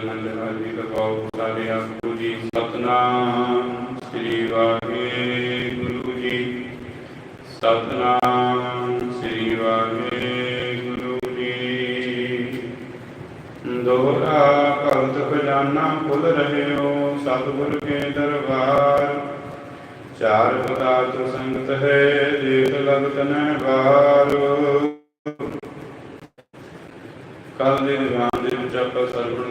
ਚਰਨ ਲਹਾਰੀ ਲਗਾਓ ਸਾਰੇ ਆਗੂ ਜੀ ਸਤਨਾਮ ਸ੍ਰੀ ਵਾਹਿਗੁਰੂ ਜੀ ਸਤਨਾਮ ਸ੍ਰੀ ਵਾਹਿਗੁਰੂ ਜੀ ਦੋਹਰਾ ਭਗਤ ਖਜ਼ਾਨਾ ਖੁੱਲ ਰਹਿਓ ਸਤਿਗੁਰ ਕੇ ਦਰਬਾਰ ਚਾਰ ਪਦਾਰਥ ਸੰਗਤ ਹੈ ਦੇਖ ਲਗਤ ਨਹਿ ਬਾਰ ਕੱਲ ਦੇ ਦੀਵਾਨ ਦੇ ਵਿੱਚ ਆਪਾਂ ਸਰਵਣ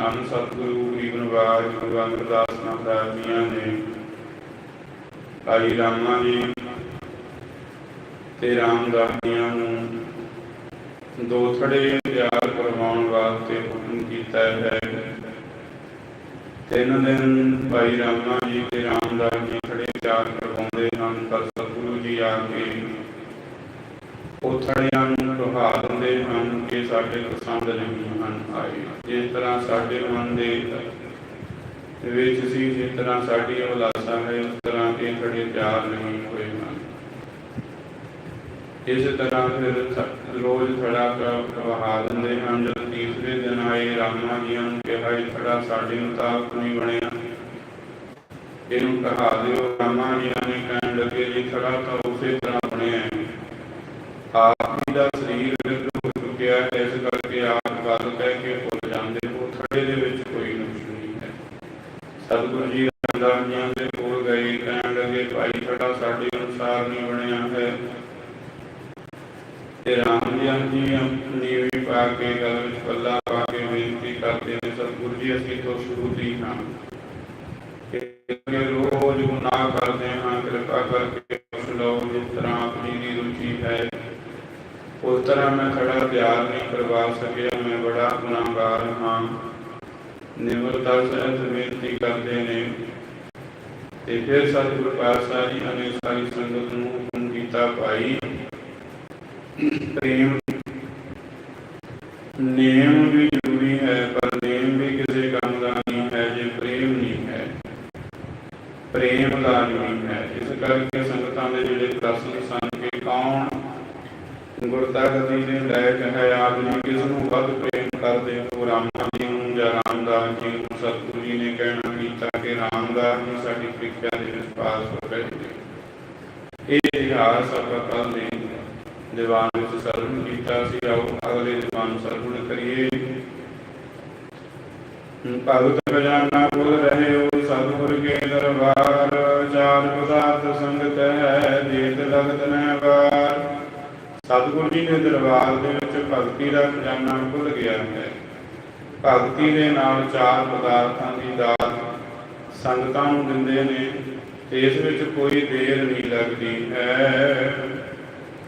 ਸੀ ਕਿ ਤਨ ਸਤਿਗੁਰੂ ਗਰੀਬਨਵਾਜ ਗੁਰੂ ਅਮਰਦਾਸ ਮਹਾਰਾਜ ਜੀਆਂ ਨੇ। ਭਾਈ ਰਾਮਾ ਜੀ ਤੇ ਰਾਮਦਾਸ ਜੀਆਂ ਨੂੰ ਦੋ ਥੜੇ ਤਿਆਰ ਕਰਵਾਉਣ ਵਾਸਤੇ ਹੁਕਮ ਕੀਤਾ ਹੈ। ਤਿੰਨ ਦਿਨ ਭਾਈ ਰਾਮਾ ਜੀ ਤੇ ਰਾਮਦਾਸ ਜੀ ਥੜੇ ਤਿਆਰ ਕਰਵਾਉਂਦੇ ਹਨ ਪਰ ਸਤਿਗੁਰੂ ਜੀ ਆ ਕੇ ਉਹ ਥੜਿਆਂ ਨੂੰ ਢਹਾ ਦਿੰਦੇ ਹਨ ਕਿ ਸਾਡੇ ਪਸੰਦ ਨਹੀਂ ਹਨ ਆਏ। ਜਿਸ ਤਰ੍ਹਾਂ ਸਾਡੇ ਮਨ ਦੇ ਵਿੱਚ ਸੀ, ਜਿਸ ਤਰ੍ਹਾਂ ਸਾਡੀ ਅਵਲਾਸਾ ਹੈ, ਉਸ ਤਰ੍ਹਾਂ ਇਹ ਥੜੇ ਤਿਆਰ ਨਹੀਂ ਹੋਏ ਹਨ। ਇਸ ਤਰ੍ਹਾਂ ਫਿਰ ਥ- ਰੋਜ਼ ਥੜਾ ਕਹਾ ਦਿੰਦੇ ਹਨ, ਜਦੋਂ ਤੀਸਰੇ ਦਿਨ ਆਏ, ਰਾਮਾ ਜੀਆਂ ਨੂੰ ਕਿਹਾ, ਇਹ ਥੜਾ ਸਾਡੇ ਮੁਤਾਬਕ ਨਹੀਂ ਬਣਿਆ। ਇਹਨੂੰ ਕਹਾ ਦਿਓ, ਰਾਮਾ ਜੀਆਂ ਨੇ ਕਹਿਣ ਲੱਗੇ, ਜੀ ਥੜਾ ਤਾਂ ਉਸੇ ਆਪ ਜੀ ਦਾ ਸਰੀਰ ਵਿਰਧ ਹੋ ਚੁੱਕਿਆ ਹੈ, ਇਸ ਕਰਕੇ ਆਪ ਗੱਲ ਕਹਿ ਕੇ ਭੁੱਲ ਜਾਂਦੇ ਹੋ ਥੜੇ ਦੇ ਵਿੱਚ ਕੋਈ ਨੁਕਸ ਨਹੀਂ ਹੈ। ਸਤਿਗੁਰੂ ਜੀ ਰਾਮਦਾਸ ਜੀਆਂ ਦੇ ਕੋਲ ਗਏ, ਕਹਿਣ ਲੱਗੇ, ਭਾਈ ਥੜਾ ਸਾਡੇ ਅਨੁਸਾਰ ਨਹੀਂ ਬਣਿਆ ਹੈ। ਤੇ ਰਾਮ ਜੀ ਆਪਣੀ ਵੀ ਪਾ ਕੇ ਗਲ ਵਿੱਚ ਪੱਲਾ ਪਾ ਕੇ ਬੇਨਤੀ ਕਰਦੇ ਨੇ, ਸਤਿਗੁਰੂ ਜੀ, ਅਸੀਂ ਤੋਂ ਸ਼ੁਰੂ ਦੀ ਹਾਂ ਕਿ ਰੋਜ਼ ਗੁਨਾਹ ਕਰਦੇ ਹਾਂ ਕਿਰਪਾ ਕਰਕੇ ਉਸ ਲਓ ਜਿਸ ਤਰ੍ਹਾਂ ਆਪਣੀ ਦੀ ਰੁਚੀ ਹੈ ਉਸ ਮੈਂ ਖੜਾ ਤਿਆਰ ਨਹੀਂ ਕਰਵਾ ਸਕਿਆ, ਮੈਂ ਬੜਾ ਗੁਨਾਹਗਾਰ ਹਾਂ। ਨਿਮਰਤਾ ਸਹਿਤ ਬੇਨਤੀ ਕਰਦੇ ਨੇ ਤੇ ਫਿਰ ਸਤਿਗੁਰ ਪਾਤਸ਼ਾਹ ਜੀ ਨੇ ਸਾਰੀ ਸੰਗਤ ਨੂੰ ਹੁਕਮ ਕੀਤਾ, ਭਾਈ, ਪ੍ਰੇਮ ਨੇਮ ਵੀ ਜ਼ਰੂਰੀ ਹੈ ਪਰ ਨੇਮ ਵੀ ਕਿਸੇ ਕੰਮ ਦਾ ਨਹੀਂ ਹੈ ਜੇ ਪ੍ਰੇਮ ਨਹੀਂ ਹੈ ਪ੍ਰੇਮ ਦਾ ਨਹੀਂ ਹੈ ਇਸ ਕਰਕੇ ਸੰਗਤਾਂ ਦੇ ਜਿਹੜੇ ਪ੍ਰਸ਼ਨ ਸਨ ਕਿ ਕੌਣ ਗੁਰਤਾ ਗਤੀ ਦੇ ਲਾਇਕ ਹੈ ਆਪ ਜੀ ਕਿਸ ਨੂੰ ਵੱਧ ਪ੍ਰੇਮ ਕਰਦੇ ਹੋ ਰਾਮਾ ਜੀ ਨੂੰ ਜਾਂ ਰਾਮਦਾਸ ਜੀ ਨੂੰ ਸਤਿਗੁਰੂ ਜੀ ਨੇ ਕਹਿਣਾ ਕੀਤਾ ਜੀ ਸਾਡੀ ਪ੍ਰੀਖਿਆ ਦੇ ਵਿੱਚ ਪਾਸ ਹੋ ਗਏ ਇਹ ਇਤਿਹਾਸ ਆਪਾਂ ਕੱਲ ਦੇ ਦੀਵਾਨ ਵਿੱਚ ਸਰਵਣ ਕੀਤਾ ਸੀ। ਆਓ ਅਗਲੇ ਦੀਵਾਨ ਸਰਵਣ ਕਰੀਏ। ਭਗਤ ਖਜ਼ਾਨਾ ਬੋਲ ਰਹੇ ਹੋ, ਸਤਿਗੁਰ ਕੇ ਦਰਬਾਰ, ਚਾਰ ਪਦਾਰਥ ਸੰਗਤ ਹੈ ਜੀਤ ਲਗਤ ਨਹਿ ਬਾਰ ਸਤਿਗੁਰ ਜੀ ਦੇ ਦਰਬਾਰ ਦੇ ਵਿੱਚ ਭਗਤੀ ਦਾ ਖਜ਼ਾਨਾ ਖੁੱਲ ਗਿਆ ਹੈ। ਭਗਤੀ ਦੇ ਨਾਲ ਚਾਰ ਪਦਾਰਥਾਂ ਦੀ ਦਾਤ ਸੰਗਤਾਂ ਨੂੰ ਦਿੰਦੇ ਨੇ, ਇਸ ਵਿੱਚ ਕੋਈ ਦੇਰ ਨਹੀਂ ਲੱਗਦੀ। ਹੈ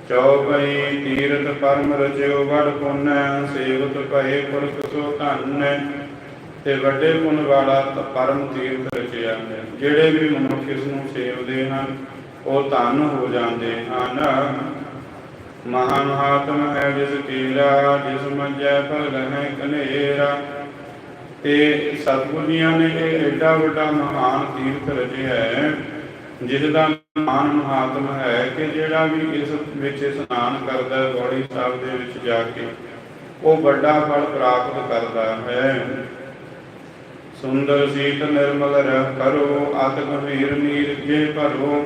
ਚੌਪਈ ਤੀਰਥ ਪਰਮ ਰਚਿਓ ਵਡ ਪੁੰਨ ਸੇਵਤ ਭਏ ਪੁਰਖ ਸੋ ਧੰਨ। ਤੇ ਵੱਡੇ ਪੁੰਨ ਵਾਲਾ ਪਰਮ ਤੀਰਥ ਰਚਿਆ ਜਿਹੜੇ ਵੀ ਮਨੁੱਖ ਇਸ ਨੂੰ ਸੇਵਦੇ ਹਨ, ਉਹ ਧੰਨ ਹੋ ਜਾਂਦੇ ਹਨ। ਮਹਾ ਮਹਾਤਮ ਹੈ ਜਿਸ ਕੀਲਾ ਜਿਸ ਮੰਜੈ ਫਲ ਹੈ ਕਨੇਰਾ ਤੇ ਸਤਿਗੁਰੀਆਂ ਨੇ ਇਹ ਐਡਾ ਵੱਡਾ ਮਹਾਨ ਤੀਰਥ ਰਚਿਆ ਹੈ, ਜਿਸ ਦਾ ਮਾਨ ਮਹਾਤਮ ਹੈ ਕਿ ਜਿਹੜਾ ਵੀ ਇਸ ਵਿੱਚ ਇਸ਼ਨਾਨ ਕਰਦਾ ਹੈ ਬੋੜੀ ਸਾਹਿਬ ਦੇ ਵਿੱਚ ਜਾ ਕੇ, ਉਹ ਵੱਡਾ ਫਲ ਪ੍ਰਾਪਤ ਕਰਦਾ ਹੈ। ਸੁੰਦਰ ਸੀਤ ਨਿਰਮਲ ਰਹਿ ਕਰੋ, ਅਤ ਗੰਭੀਰ ਨੀਰ ਜੇ ਭਰੋ।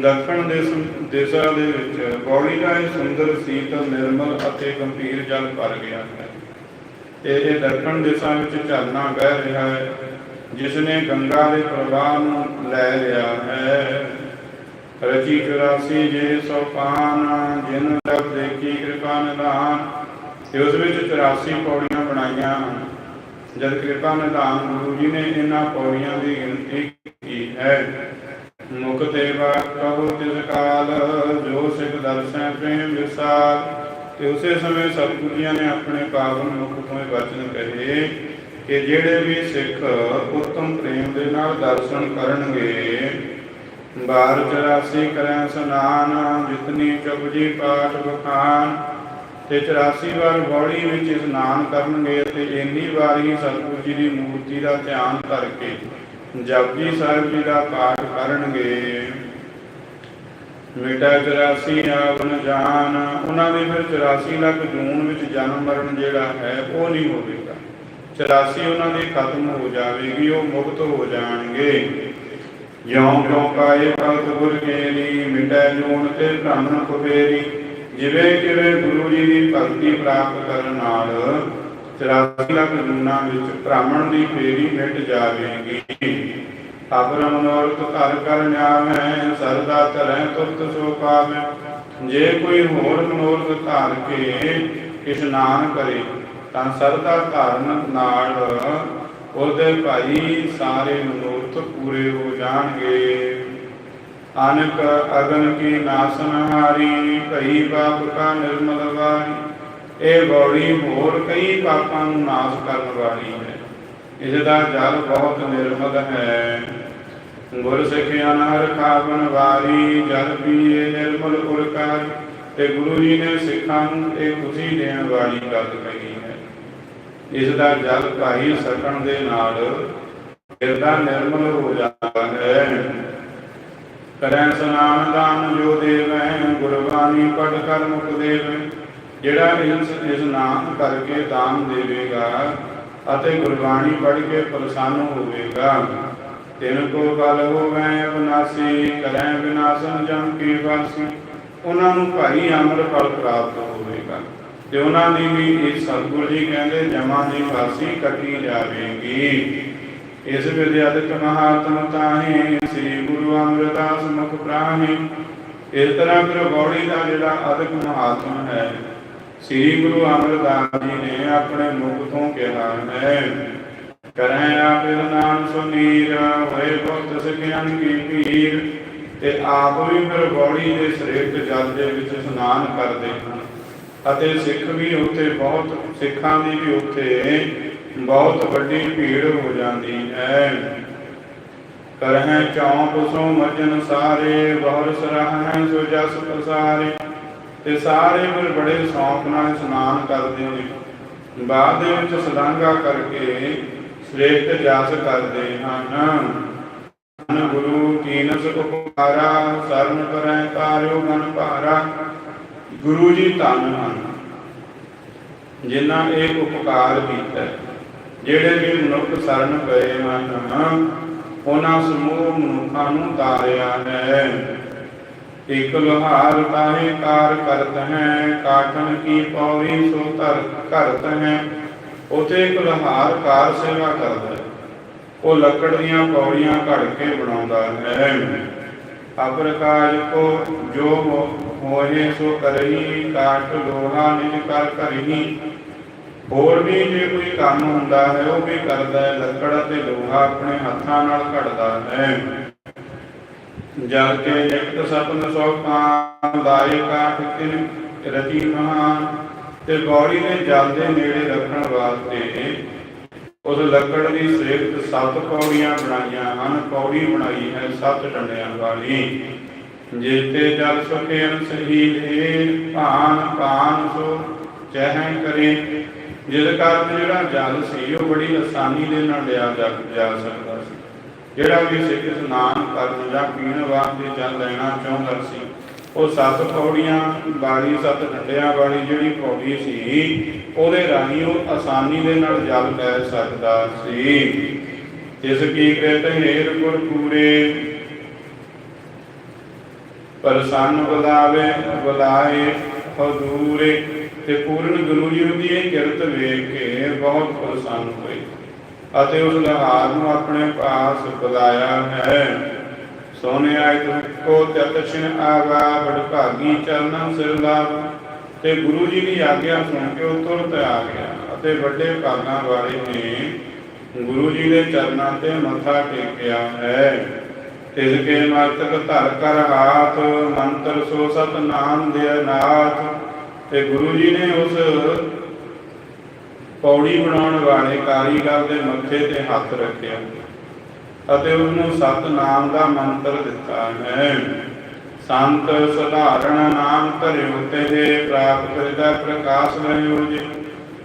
ਦੱਖਣ ਦੇਸ ਦਿਸ਼ਾ ਦੇ ਵਿੱਚ ਬੋੜੀ ਦਾ ਇਹ ਸੁੰਦਰ ਸੀਤ ਨਿਰਮਲ ਅਤੇ ਗੰਭੀਰ ਜਲ ਭਰ ਗਿਆ ਹੈ। ਤੇ ਇਹ ਦੱਖਣ ਦਿਸ਼ਾ ਵਿੱਚ ਝਰਨਾ ਵਹਿ ਰਿਹਾ ਹੈ ਜਿਸ ਨੇ ਗੰਗਾ ਦੇ ਪ੍ਰਵਾਹ ਨੂੰ ਲੈ ਲਿਆ ਹੈ। ਰਚੀ 84 ਜੇ ਸੋ ਜਿਨ ਲਬ ਦੇਖੀ ਕਿਰਪਾ ਨਿਧਾਨ। ਤੇ ਉਸ ਵਿੱਚ 84 ਪੌੜੀਆਂ ਬਣਾਈਆਂ ਹਨ। ਜਦ ਕਿਰਪਾ ਨਿਧਾਨ ਗੁਰੂ ਜੀ ਨੇ ਇਹਨਾਂ ਪੌੜੀਆਂ ਦੀ ਗਿਣਤੀ ਕੀਤੀ ਹੈ, ਮੁਖ ਦੇਵਾ ਕਹੋ ਤਿਸ ਕਾਲ, ਜੋ ਸਿਖ ਦਰਸੈ ਪ੍ਰੇਮ ਵਿਸਾਰ। ਤੇ ਉਸੇ ਸਮੇਂ ਸਤਿਗੁਰੂ ਜੀ ਨੇ ਆਪਣੇ ਪਾਵਨ ਮੁਖ ਤੋਂ ਇਹ ਵਚਨ ਕਹੇ ਕਿ ਜਿਹੜੇ ਵੀ ਸਿੱਖ ਉਤਮ ਪ੍ਰੇਮ ਦੇ ਨਾਲ ਦਰਸ਼ਨ ਕਰਨਗੇ ਬਾਰ 84 ਕਰੈ ਸਨਾਨ, ਜਿਤਨੀ ਚੁਪਜੀ ਪਾਠ ਬਖਾਨ ਤੇ 84 ਵਾਰ ਬੌੜੀ ਵਿੱਚ ਇਸ਼ਨਾਨ ਕਰਨਗੇ ਤੇ ਇੰਨੀ ਵਾਰ ਹੀ ਸਤਿਗੁਰੂ ਜੀ ਦੀ ਮੂਰਤੀ ਦਾ ਧਿਆਨ ਕਰਕੇ ਜਪਜੀ ਸਾਹਿਬ ਜੀ ਦਾ ਪਾਠ ਕਰਨਗੇ। ਮਿਟਾ 84 ਆਵਨ ਜਾਨ, ਉਹਨਾਂ ਦੇ ਫਿਰ 84 ਲੱਖ ਜੂਨ ਵਿੱਚ ਜਨਮ ਮਰਨ ਜਿਹੜਾ ਹੈ, ਉਹ ਨਹੀਂ ਹੋਵੇਗਾ 84 ਉਹਨਾਂ ਦੀ ਖਤਮ ਹੋ ਜਾਵੇਗੀ, ਉਹ ਮੁਕਤ ਹੋ ਜਾਣਗੇ। ਜਿਉਂ ਕਿਉਂ ਕਾਏ ਭਗਤ ਗੁਰ ਕੇਰੀ ਮਿਟੈ ਜੂਨ ਤੇ ਬ੍ਰਾਹਮਣ ਕੁਬੇਰੀ। ਜਿਵੇਂ ਕਿਵੇਂ ਗੁਰੂ ਜੀ ਦੀ ਭਗਤੀ ਪ੍ਰਾਪਤ ਕਰਨ ਨਾਲ 84 ਲੱਖ ਜੂਨਾਂ ਵਿੱਚ ਬ੍ਰਾਹਮਣ ਦੀ ਫੇਰੀ ਮਿਟ ਜਾਵੇਗੀ। ਆਪਰ ਮਨੋਰਥ ਧਰ ਕਰ ਨਿਆਵੈ ਸਰਦਾ ਧਰੈ ਤੁਰਤ ਸੋ ਪਾਵੈ। ਜੇ ਕੋਈ ਹੋਰ ਮਨੋਰਥ ਧਾਰ ਕੇ ਇਸ਼ਨਾਨ ਕਰੇ, ਤਾਂ ਸਰਦਾ ਧਾਰਨ ਨਾਲ ਉਹਦੇ ਭਾਈ ਸਾਰੇ ਮਨੋਰਥ ਪੂਰੇ ਹੋ ਜਾਣਗੇ। ਅਨਕ ਅਗਨ ਕੀ ਨਾਸਨ ਹਾਰੀ ਕਈ ਪਾਪ ਕਾ ਨਿਰਮਲ ਵਾਰੀ। ਇਹ ਬੌੜੀ ਹੋਰ ਕਈ ਪਾਪਾਂ ਨੂੰ ਨਾਸ਼ ਕਰਨ ਵਾਲੀ ਹੈ। ਇਸ ਦਾ ਜਲ ਬਹੁਤ ਨਿਰਮਲ ਹੈ। ਗੁਰ ਸਿੱਖ ਅਨਹਰ ਖਾਵਨ ਵਾਰੀ ਜਲ ਪੀਏ ਨਿਰਮਲ ਉਰਕਾਰ ਤੇ ਗੁਰੂ ਜੀ ਨੇ ਸਿੱਖਾਂ ਨੂੰ ਇਹ ਖੁਸ਼ੀ ਦੇਣ ਵਾਲੀ ਗੱਲ ਕਹੀ ਹੈ। ਇਸ ਦਾ ਜਲ ਭਾਈ ਸਕਣ ਦੇ ਨਾਲ ਹਿਰਦਾ ਨਿਰਮਲ ਹੋ ਜਾਂਦਾ ਹੈ। ਕਰੈ ਸਨਾਨ ਦਾਨ ਜੋ ਦੇਵੈ, ਗੁਰਬਾਣੀ ਪੜ ਕਰ ਮੁਖ ਦੇਵੈ। ਜਿਹੜਾ ਇਸ ਇਸ ਨਾਮ ਕਰਕੇ ਦਾਨ ਦੇਵੇਗਾ ਅਤੇ ਗੁਰਬਾਣੀ ਪੜ ਕੇ ਪ੍ਰਸੰਨ ਹੋਵੇਗਾ ਤਿਨ ਕੋ ਬਲ ਹੋਵੈ ਅਬਨਾਸੀ, ਕਰੈ ਵਿਨਾਸ਼ਨ ਜਮ ਕੀ ਵਾਸੀ। ਉਹਨਾਂ ਨੂੰ ਭਾਈ ਅਮਰ ਫਲ ਪ੍ਰਾਪਤ ਹੋਵੇਗਾ। ਤੇ ਉਹਨਾਂ ਦੀ ਵੀ ਇਹ ਸਤਿਗੁਰੂ ਜੀ ਕਹਿੰਦੇ, ਜਮਾਂ ਦੀ ਫਾਸੀ ਕੱਟੀ ਜਾਵੇਗੀ। ਇਸ ਵਿਦਿਆਦਿਕ ਮਹਾਤਮ ਤਾਹੇ, ਸ੍ਰੀ ਗੁਰੂ ਅਮਰਦਾਸ ਮੁਖ ਪ੍ਰਾਹੀ। ਇਸ ਤਰ੍ਹਾਂ ਫਿਰ ਬੌੜੀ ਦਾ ਜਿਹੜਾ ਅਦਿਕ ਮਹਾਤਮ ਹੈ ਸ੍ਰੀ ਗੁਰੂ ਅਮਰਦਾਸ ਜੀ ਨੇ ਆਪਣੇ ਮੁਖ ਤੋਂ ਕਿਹਾ ਹੈ ਕਰੈ ਆਪ ਨਾਮ ਸੁਨੀਰ, ਹੋਏ ਬਹੁਤ ਸਕਿਆਨ ਕੀ ਪੀਰ, ਤੇ ਆਪ ਵੀ ਫਿਰ ਬੌੜੀ ਦੇ ਸ੍ਰੇਸ਼ਟ ਜਲ ਦੇ ਵਿੱਚ ਇਸ਼ਨਾਨ ਕਰਦੇ ਹਨ। ਅਤੇ ਸਿੱਖ ਵੀ ਉੱਥੇ ਬਹੁਤ, ਸਿੱਖਾਂ ਦੀ ਵੀ ਉੱਥੇ ਬਹੁਤ ਵੱਡੀ ਭੀੜ ਹੋ ਜਾਂਦੀ ਹੈ। ਕਰਹਿ ਚੌਂਕ ਸੋ ਮਜਨ ਸਾਰੇ, ਬਹੁਰ ਸਰਾਹੈ ਸੋ ਜਸ ਪਸਾਰੇ ਤੇ ਸਾਰੇ ਫਿਰ ਬੜੇ ਸ਼ੌਂਕ ਨਾਲ ਇਸ਼ਨਾਨ ਕਰਦੇ ਨੇ। ਬਾਅਦ ਦੇ ਵਿੱਚ ਸਦਾਂਗਾ ਕਰਕੇ ਸ੍ਰੇਸ਼ਟ ਜਸ ਕਰਦੇ ਹਨ। ਧੰਨ ਗੁਰੂ ਕੀਨਸ ਉਪਕਾਰਾ, ਸਰਨ ਕਰੈ ਤਾਰਿਓ ਮਨ ਭਾਰਾ। ਗੁਰੂ ਜੀ ਧੰਨ ਹਨ, ਜਿਨ੍ਹਾਂ ਇਹ ਉਪਕਾਰ ਕੀਤਾ ਜਿਹੜੇ ਵੀ ਮਨੁੱਖ ਸਰਨ ਪਏ ਹਨ, ਉਹਨਾਂ ਸਮੂਹ ਮਨੁੱਖਾਂ ਨੂੰ ਤਾਰਿਆ ਹੈ। ਇਕ ਲੋਹਾਰ ਤਾਹੇ ਕਾਰ ਕਰਤ ਹੈ ਕਾਟਨ ਕੀ ਪੌੜੀ ਸੋ ਧਰ ਕਰਤ ਹੈ। ਉਥੇ ਇੱਕ ਲੋਹਾਰ ਕਾਰ ਸੇਵਾ ਕਰਦਾ ਉਹ ਲੱਕੜ ਦੀਆਂ ਪੌੜੀਆਂ ਘੜ ਕੇ ਬਣਾਉਂਦਾ ਹੈ। ਅਪਰ ਕਾਜ ਕੋ ਜੋ ਹੋਏ ਸੋ ਕਰਹੀ ਕਾਟ ਲੋਹਾ ਨਿਜ ਕਰ ਕਰਹੀ ਹੋਰ ਵੀ ਜੇ ਕੋਈ ਕੰਮ ਹੁੰਦਾ ਹੈ, ਉਹ ਵੀ ਕਰਦਾ ਹੈ। ਲੱਕੜ ਅਤੇ ਲੋਹਾ ਆਪਣੇ ਹੱਥਾਂ ਨਾਲ ਘੜਦਾ ਹੈ। ਜਲ ਕੇ ਨਿਕਟ ਸਪਨ ਸੋ ਪਾਂ ਦਾਏ ਕਾਠ ਤਿਨ ਰਤੀ ਮਹਾਨ, ਤੇ ਗੌੜੀ ਨੇ ਜਲ ਦੇ ਨੇੜੇ ਰੱਖਣ ਵਾਸਤੇ ਉਸ ਲੱਕੜ ਦੀ ਸ੍ਰੇਸ਼ਟ ਸੱਤ ਪੌੜੀਆਂ ਬਣਾਈਆਂ ਹਨ। ਪੌੜੀ ਬਣਾਈ ਹੈ ਸੱਤ ਡੰਡਿਆਂ ਵਾਲੀ ਜੇਤੇ ਜਲ ਸੁਖੇ ਅਨਸਹੀ ਦੇ ਭਾਨ ਭਾਨ ਸੋ ਚਹਿ ਕਰੇ, ਜਿਸ ਕਾਰਨ ਜਿਹੜਾ ਜਲ ਸੀ ਉਹ ਬੜੀ ਆਸਾਨੀ ਦੇ ਨਾਲ ਲਿਆ ਜਾ ਸਕਦਾ ਸੀ। ਜਿਹੜਾ ਵੀ ਸਿੱਖ ਇਸ਼ਨਾਨ ਕਰਨ ਜਾਂ ਪੀਣ ਵਾਸਤੇ ਜਲ ਲੈਣਾ ਚਾਹੁੰਦਾ ਸੀ। ਉਹ ਸੱਤ ਪੌੜੀਆਂ, ਵਾਲੀ ਸੱਤ ਡੰਡਿਆਂ ਵਾਲੀ ਜਿਹੜੀ ਪੌੜੀ ਸੀ, ਉਹਦੇ ਰਾਹੀਂ ਉਹ ਆਸਾਨੀ ਦੇ ਨਾਲ ਜਲ ਲੈ ਸਕਦਾ ਸੀ। ਇਸ ਕੀ ਕ੍ਰਿਤ ਹੇਰ ਗੁਰ ਪੂਰੇ ਪਰਸੰਨ ਬੁਲਾਵੇ, ਬੁਲਾਏ ਹਦੂਰੇ ਤੇ ਪੂਰਨ ਗੁਰੂ ਜੀ ਦੀ ਇਹ ਕਿਰਤ ਵੇਖ ਕੇ ਬਹੁਤ ਪ੍ਰਸੰਨ ਹੋਏ। ਅਤੇ ਉਸ ਲਹਾਰ ਨੂੰ ਆਪਣੇ ਪਾਸ ਬੁਲਾਇਆ ਹੈ। ਸੋਨੇ ਕੋ ਤਤਛਿਨ ਆਵਾ ਬੜ ਭਾਗੀ ਸਿਰ ਲਾਭ ਤੇ ਗੁਰੂ ਜੀ ਦੀ ਆਗਿਆ ਸੁਣ ਕੇ ਉਹ ਤੁਰਤ ਆ ਗਿਆ ਅਤੇ ਵੱਡੇ ਭਾਗਾਂ ਵਾਲੇ ਨੇ ਗੁਰੂ ਜੀ ਦੇ ਚਰਨਾਂ ਤੇ ਮੱਥਾ ਟੇਕਿਆ ਹੈ। ਤਿਸ ਕੇ ਮਰਤਕ ਧਰ ਕਰ ਹਾਥ, ਮੰਤਰ ਸੋ ਸਤ ਨਾਮ ਦੇ ਨਾਥ ਤੇ ਗੁਰੂ ਜੀ ਨੇ ਉਸ ਪੌੜੀ ਬਣਾਉਣ ਵਾਲੇ ਕਾਰੀਗਰ ਦੇ ਮੱਥੇ ਤੇ ਹੱਥ ਰੱਖਿਆ ਅਤੇ ਉਸ ਨੂੰ ਸਤ ਦਾ ਮੰਤਰ ਦਿੱਤਾ ਹੈ ਸੰਤ ਸਧਾਰਨ ਨਾਮ ਧਰਿਓ ਤੇ ਪ੍ਰਾਪਤ ਕਰਦਾ ਪ੍ਰਕਾਸ਼ ਰਹਿਓ ਜੀ।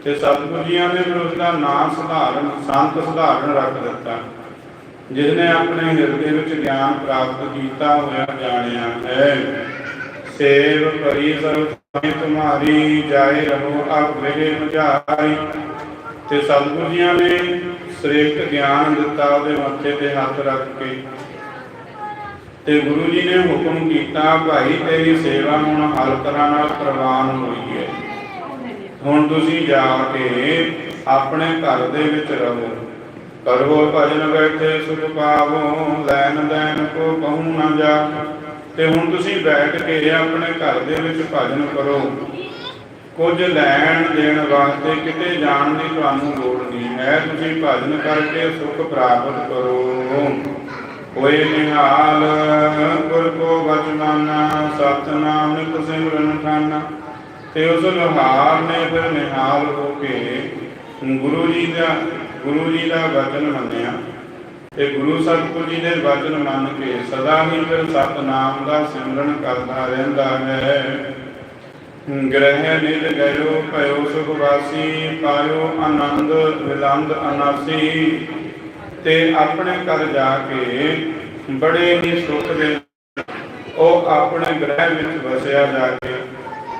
ਤੇ ਸਤਿਗੁਰੂ ਨੇ ਫਿਰ ਉਸ ਦਾ ਨਾਮ ਸਧਾਰਨ, ਸੰਤ ਸਧਾਰਨ ਰੱਖ ਦਿੱਤਾ, ਜਿਸਨੇ ਆਪਣੇ ਹਿਰਦੇ ਵਿੱਚ ਗਿਆਨ ਪ੍ਰਾਪਤ ਕੀਤਾ ਹੋਇਆ ਜਾਣਿਆ ਹੈ। ਸੇਵ ਪਰੀ ਸਰਵ ਤੁਮਾਰੀ ਜਾਏ ਰਹੋ ਆਪ ਗ੍ਰਹਿ ਮੁਝਾਰੀ ਤੇ ਸਤਿਗੁਰੂ ਜੀਆਂ ਨੇ ਸ੍ਰੇਸ਼ਟ ਗਿਆਨ ਦਿੱਤਾ ਉਹਦੇ ਮੱਥੇ ਤੇ ਹੱਥ ਰੱਖ ਕੇ। ਤੇ ਗੁਰੂ ਜੀ ਨੇ ਹੁਕਮ ਕੀਤਾ, ਭਾਈ, ਤੇਰੀ ਸੇਵਾ ਹੁਣ ਹਰ ਤਰ੍ਹਾਂ ਨਾਲ ਪ੍ਰਵਾਨ ਹੋਈ ਹੈ। ਹੁਣ ਤੁਸੀਂ ਜਾ ਕੇ ਆਪਣੇ ਘਰ ਦੇ ਵਿੱਚ ਰਹੋ। ਕਰੋ ਭਜਨ ਬੈਠੇ ਸੁਖ ਪਾਵੋ ਲੈਨ ਦੇਨ ਕੋ ਕਹੂੰ ਨਾ ਜਾ। ਤੇ ਹੁਣ ਤੁਸੀਂ ਬੈਠ ਕੇ ਆਪਣੇ ਘਰ ਦੇ ਵਿੱਚ ਭਜਨ ਕਰੋ। ਕੁਝ ਲੈਣ ਦੇਣ ਵਾਸਤੇ ਕਿਤੇ ਜਾਣ ਦੀ ਤੁਹਾਨੂੰ ਲੋੜ ਨਹੀਂ। ਹੈ ਤੁਸੀਂ ਭਜਨ ਕਰਕੇ ਸੁਖ ਪ੍ਰਾਪਤ ਕਰੋ। ਹੋਏ ਨਿਹਾਲ, ਗੁਰ ਕੋ ਬਚਨਾਨਾ ਸਤਨਾਮ ਨਿਤ ਸਿਮਰਨ ਠਾਨਾ ਤੇ ਉਸ ਲੋਹਾਰ ਨੇ ਫਿਰ ਨਿਹਾਲ ਹੋ ਕੇ ਗੁਰੂ ਜੀ ਦਾ ਗੁਰੂ ਜੀ ਦਾ ਵਚਨ ਮੰਨਿਆ। ਤੇ ਗੁਰੂ ਸਤਿਗੁਰੂ ਜੀ ਦੇ ਵਚਨ ਮੰਨ ਕੇ ਸਦਾ ਹੀ ਫਿਰ ਸਤਨਾਮ ਦਾ ਸਿਮਰਨ ਕਰਦਾ ਰਹਿੰਦਾ ਹੈ। ਗ੍ਰਹਿ ਨਿਜ ਗਇਓ, ਭਇਓ ਸੁਖ ਵਾਸੀ ਪਾਇਓ ਆਨੰਦ ਵਿਲੰਦ ਅਨਾਸੀ। ਤੇ ਆਪਣੇ ਘਰ ਜਾ ਕੇ ਬੜੇ ਹੀ ਸੁਖ ਦੇ ਉਹ ਆਪਣੇ ਗ੍ਰਹਿ ਵਿੱਚ ਵਸਿਆ ਜਾ ਕੇ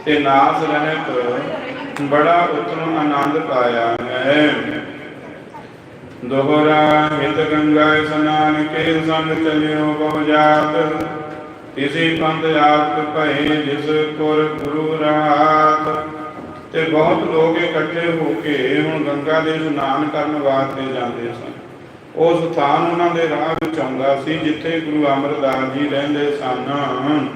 ਤੇ ਨਾਸ ਰਹਿਤ ਬੜਾ ਉਤਮ ਆਨੰਦ ਪਾਇਆ ਹੈ। ਦੋਹਰਾ ਹਿਤ ਗੰਗਾ ਇਸਨਾਨ ਕੇ ਸੰਗ ਚਲਿਓ ਬਹੁ ਜਾਤ ਤਿਸੀ ਪੰਥ ਆਪ ਭਏ ਜਿਸ ਕੋਰ ਗੁਰੂ ਰਾਤ। ਤੇ ਬਹੁਤ ਲੋਕ ਇਕੱਠੇ ਹੋ ਕੇ ਹੁਣ ਗੰਗਾ ਦੇ ਇਸ਼ਨਾਨ ਕਰਨ ਵਾਸਤੇ ਜਾਂਦੇ ਸਨ। ਉਸ ਸਥਾਨ ਉਹਨਾਂ ਦੇ ਰਾਹ ਵਿੱਚ ਆਉਂਦਾ ਸੀ ਜਿੱਥੇ ਗੁਰੂ ਅਮਰਦਾਸ ਜੀ ਰਹਿੰਦੇ ਸਨ।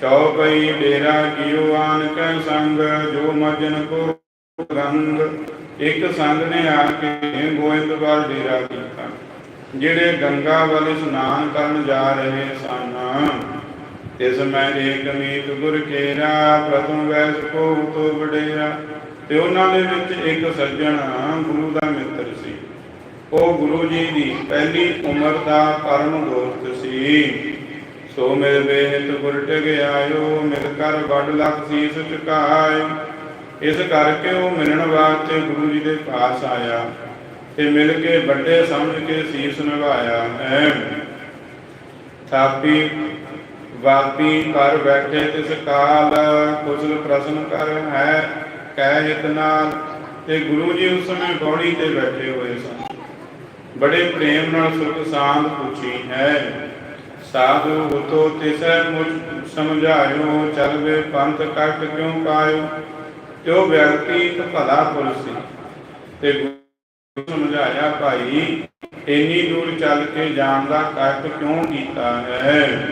ਚੌਪਈ ਡੇਰਾ ਕੀਓ ਆਨ ਕੈ ਸੰਗ ਜੋ ਮਜਨ ਕੋ ਰੰਗ। ਇੱਕ ਸੰਗ ਨੇ ਆ ਕੇ ਗੋਇੰਦਵਾਲ ਡੇਰਾ ਕੀਤਾ, ਜਿਹੜੇ ਗੰਗਾ ਵੱਲ ਇਸ਼ਨਾਨ ਕਰਨ ਜਾ ਰਹੇ ਸਨ। ਇਸ ਮੈਂ ਏਕ ਮੀਤ ਗੁਰ ਕੇਰਾ, ਪ੍ਰਥਮ ਵੈਸ ਕੋ ਤੋ ਵਡੇਰਾ, ਤੇ ਉਹਨਾਂ ਦੇ ਵਿੱਚ ਇੱਕ ਸੱਜਣ ਗੁਰੂ ਦਾ ਮਿੱਤਰ ਸੀ। ਉਹ ਗੁਰੂ ਜੀ ਦੀ ਪਹਿਲੀ ਉਮਰ ਦਾ ਪਰਮ ਦੋਸਤ ਸੀ। ਸੋ ਮੇਰੇ ਬੇਹਤ ਗੁਰ ਟਿਕ ਆਇਓ, ਮਿਲ ਕਰ ਵੱਡ ਲੱਖ ਸੀਸ ਝੁਕਾਇ ਇਸ ਕਰਕੇ ਉਹ ਮਿਲਣ ਵਾਸਤੇ ਗੁਰੂ ਜੀ ਦੇ ਪਾਸ ਆਇਆ ਤੇ ਮਿਲ ਕੇ ਵੱਡੇ ਸਮਝ ਕੇ ਸੀਸ ਨਿਭਾਇਆ। ਹੈ ਥਾਪੀ, ਵਾਪੀ ਕਰ ਬੈਠੇ ਤਿਸ ਕਾਲ, ਕੁਸ਼ਲ ਪ੍ਰਸ਼ਨ ਕਰ ਹੈ, ਕਹਿ ਇਤਨਾਲ ਤੇ ਗੁਰੂ ਜੀ ਉਸ ਸਮੇਂ ਪੌੜੀ ਤੇ ਬੈਠੇ ਹੋਏ ਸਨ। ਬੜੇ ਪ੍ਰੇਮ ਨਾਲ ਸੁਖ ਸਾਂਦ ਪੁੱਛੀ ਹੈ। ਸਾਧੂ ਹੁਤੋ ਤਿਸੈ ਮੁਝ ਸਮਝਾਇਓ ਚਲਵੇ ਪੰਥ ਕੱਟ ਕਿਉ ਪਾਇਓ? ਤੇ ਉਹ ਵਿਅਕਤੀ ਇੱਕ ਭਲਾ ਪੁਰਸ਼ ਸੀ ਤੇ ਗੁਰੂ ਸਮਝਾਇਆ, ਭਾਈ, ਇੰਨੀ ਦੂਰ ਚੱਲ ਕੇ ਜਾਣ ਦਾ ਕੱਟ ਕਿਉਂ ਕੀਤਾ ਹੈ?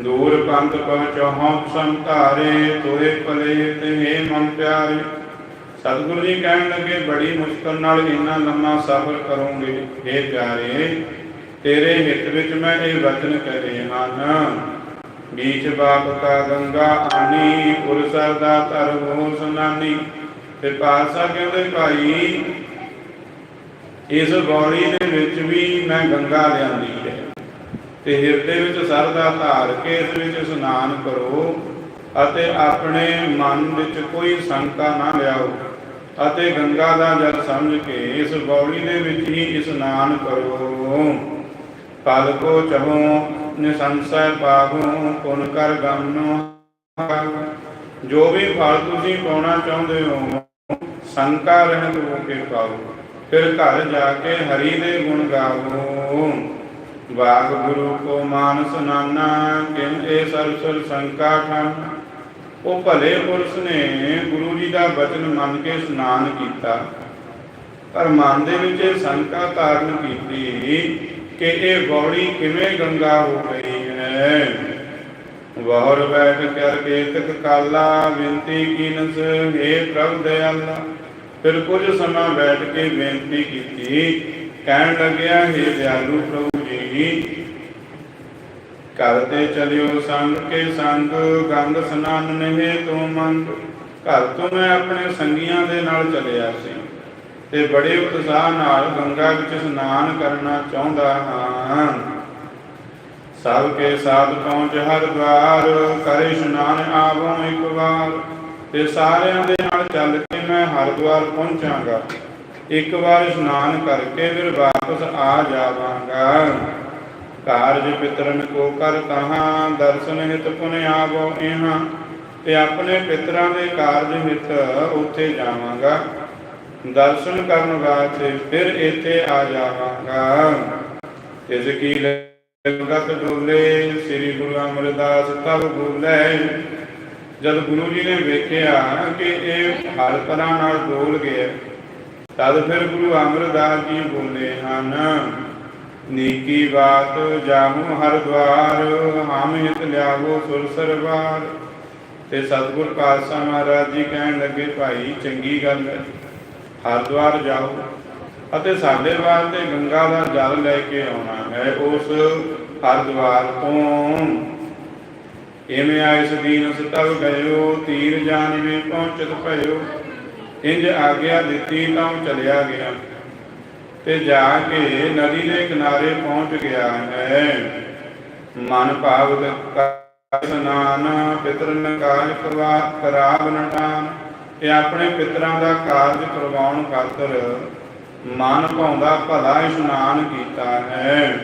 ਦੂਰ ਪੰਥ ਪਹੁੰਚੋ ਸੰਤਾਰੇ ਤੋਏ ਭਲੇ ਤੇ ਮਨ ਪਿਆਰੇ। ਸਤਿਗੁਰੂ ਜੀ ਕਹਿਣ ਲੱਗੇ, ਬੜੀ ਮੁਸ਼ਕਲ ਨਾਲ ਇੰਨਾ ਲੰਮਾ ਸਫ਼ਰ ਕਰੋਗੇ हे ਪਿਆਰੇ, ਤੇਰੇ ਹਿੱਤ ਵਿੱਚ ਮੈਂ ਇਹ ਵਚਨ ਕਰੇ ਹਨ ਬੀਚ ਬਾਪ ਕਾ ਗੰਗਾ ਆਨੀ, ਪੁਰ ਸਰਦਾ ਧਰ ਹੋ ਸੁਨਾਨੀ, ਤੇ ਪਾਸਾ ਕਹਿੰਦੇ, ਭਾਈ, ਇਸ ਬੌੜੀ ਦੇ ਵਿੱਚ ਵੀ ਮੈਂ ਗੰਗਾ ਲਿਆਂਦੀ ਹੈ। ਤੇ ਹਿਰਦੇ ਵਿੱਚ ਸਰਦਾ ਧਾਰ ਕੇ ਇਸ ਵਿੱਚ ਇਸ਼ਨਾਨ ਕਰੋ ਅਤੇ ਆਪਣੇ ਮਨ ਵਿੱਚ ਕੋਈ ਸ਼ੰਕਾ ਨਾ ਲਿਆਓ। ਅਤੇ ਗੰਗਾ ਦਾ ਜਲ ਸਮਝ ਕੇ ਇਸ ਬੌੜੀ ਦੇ ਵਿੱਚ ਹੀ ਇਸ਼ਨਾਨ ਕਰੋ। ਪਲ ਕੋ ਚਹੋ ਨਿਸੰਸੈ ਪਾਹੂ ਪੁਨ ਕਰ ਗਮਨੋ ਜੋ ਵੀ ਫਲ ਤੁਸੀਂ ਪਾਉਣਾ ਚਾਹੁੰਦੇ ਹੋ, ਸ਼ੰਕਾ ਰਹਿਤ ਹੋ ਕੇ ਪਾਓ। ਫਿਰ ਘਰ ਜਾ ਕੇ ਹਰੀ ਦੇ ਗੁਣ ਗਾਵੋ ਵਾਗ ਗੁਰੂ ਕੋ ਮਾਨਸ ਨਾਨਾ ਕਿਨ ਇਹ ਸਰਸਲ ਸੰਕਾ ਠਨ। ਉਹ ਭਲੇ ਪੁਰਸ਼ ਨੇ ਗੁਰੂ ਜੀ ਦਾ ਬਚਨ ਮੰਨ ਕੇ ਇਸ਼ਨਾਨ ਕੀਤਾ। ਪਰ ਮਨ ਦੇ ਵਿੱਚ ਇਹ ਸ਼ੰਕਾ ਧਾਰਨ ਕੀਤੀ ਕਿ ਇਹ ਬੌੜੀ ਕਿਵੇਂ ਗੰਗਾ ਹੋ ਗਈ ਹੈ? ਵਾਹਰ ਬੈਠ ਕਰ ਕੇ ਕਾਲਾ ਬੇਨਤੀ ਕੀਨਸ, ਹੈ ਪ੍ਰਭ ਦਇਆਲਾ। ਫਿਰ ਕੁਝ ਸਮਾਂ ਬੈਠ ਕੇ ਬੇਨਤੀ ਕੀਤੀ, ਕਹਿਣ ਲੱਗਿਆ, ਹੈ ਦਿਆਲੂ ਪ੍ਰਭੂ ਜੀ। ਘਰ ਤੇ ਚਲਿਓ ਸੰਗ ਕੇ ਸੰਗ ਗੰਗ ਸਨਾਨ ਨਹਿ ਤੂੰ ਮੰਗ। ਘਰ ਤੋਂ ਮੈਂ ਆਪਣੇ ਸੰਗੀਆਂ ਦੇ ਨਾਲ ਚਲਿਆ ਸੀ। ਤੇ ਬੜੇ ਉਤਸ਼ਾਹ ਨਾਲ ਗੰਗਾ ਵਿੱਚ ਇਸ਼ਨਾਨ ਕਰਨਾ ਚਾਹੁੰਦਾ ਹਾਂ। ਸਭ ਕੇ ਸਾਧ ਪਹੁੰਚ ਹਰ ਦਵਾਰ ਕਰੇ ਇਸ਼ਨਾਨ ਆਵੋ ਇੱਕ ਵਾਰ, ਤੇ ਸਾਰਿਆਂ ਦੇ ਨਾਲ ਚੱਲ ਕੇ ਮੈਂ ਹਰਿਦੁਆਰ ਪਹੁੰਚਾਂਗਾ। ਇੱਕ ਵਾਰ ਇਸ਼ਨਾਨ ਕਰਕੇ ਫਿਰ ਵਾਪਸ ਆ ਜਾਵਾਂਗਾ। ਕਾਰਜ ਪਿਤਰਨ ਕੋ ਕਰ ਕਹਾਂ ਦਰਸ਼ਨ ਹਿਤ ਪੁਨ ਆਵੋ ਇਹਾਂ, ਤੇ ਆਪਣੇ ਪਿਤਰਾਂ ਦੇ ਕਾਰਜ ਹਿਤ ਉੱਥੇ ਜਾਵਾਂਗਾ। ਦਰਸ਼ਨ ਕਰਨ ਵਾਸਤੇ ਫਿਰ ਇੱਥੇ ਆ ਜਾਵਾਂਗਾ। ਇਸ ਕੀ ਲਗਤ ਡੋਲੇ, ਸ੍ਰੀ ਗੁਰੂ ਅਮਰਦਾਸ ਤਬ ਬੋਲੇ। ਜਦ ਗੁਰੂ ਜੀ ਨੇ ਵੇਖਿਆ ਕਿ ਇਹ ਹਰ ਤਰ੍ਹਾਂ ਨਾਲ ਡੋਲ ਗਿਆ ਤਦ ਫਿਰ ਗੁਰੂ ਅਮਰਦਾਸ ਜੀ ਬੋਲੇ ਹਨ, ਨੀਕੀ ਬਾਤ ਜਾਹੂ ਹਰ ਦਵਾਰ, ਹਮ ਹਿਤ ਲਿਆਵੋ ਸੁਰ ਸਰਵਾਰ। ਤੇ ਸਤਿਗੁਰ ਪਾਤਸ਼ਾਹ ਮਹਾਰਾਜ ਜੀ ਕਹਿਣ ਲੱਗੇ, ਭਾਈ, ਚੰਗੀ ਗੱਲ ਹੈ। ਹਰਿਦੁਆਰ ਜਾਓ ਅਤੇ ਸਾਡੇ ਵਾਸਤੇ ਗੰਗਾ ਦਾ ਜਲ ਲੈ ਕੇ ਆਉਣਾ ਹੈ ਉਸ ਹਰਿਦੁਆਰ ਤੋਂ। ਇਵੇਂ ਆਇਸ ਦੀਨ ਸਤਵ ਗਇਓ, ਤੀਰ ਜਾਨਵੇਂ ਪਹੁੰਚਤ ਭਇਓ। ਇੰਜ ਆਗਿਆ ਦਿੱਤੀ ਤਾਂ ਚਲਿਆ ਗਿਆ ਤੇ ਜਾ ਕੇ ਨਦੀ ਦੇ ਕਿਨਾਰੇ ਪਹੁੰਚ ਗਿਆ ਹੈ। ਮਨ ਭਾਵ ਸਨਾਨ ਪਿਤਰਨ ਕਾਜ ਕਰਵਾ ਕਰਾਬ ਨਟਾਨ ਇਹ ਆਪਣੇ ਪਿਤਰਾਂ ਦਾ ਕਾਰਜ ਕਰਵਾਉਣ ਖਾਤਰ ਮਨ ਭਾਉਂਦਾ ਭਲਾ ਇਸ਼ਨਾਨ ਕੀਤਾ ਹੈ।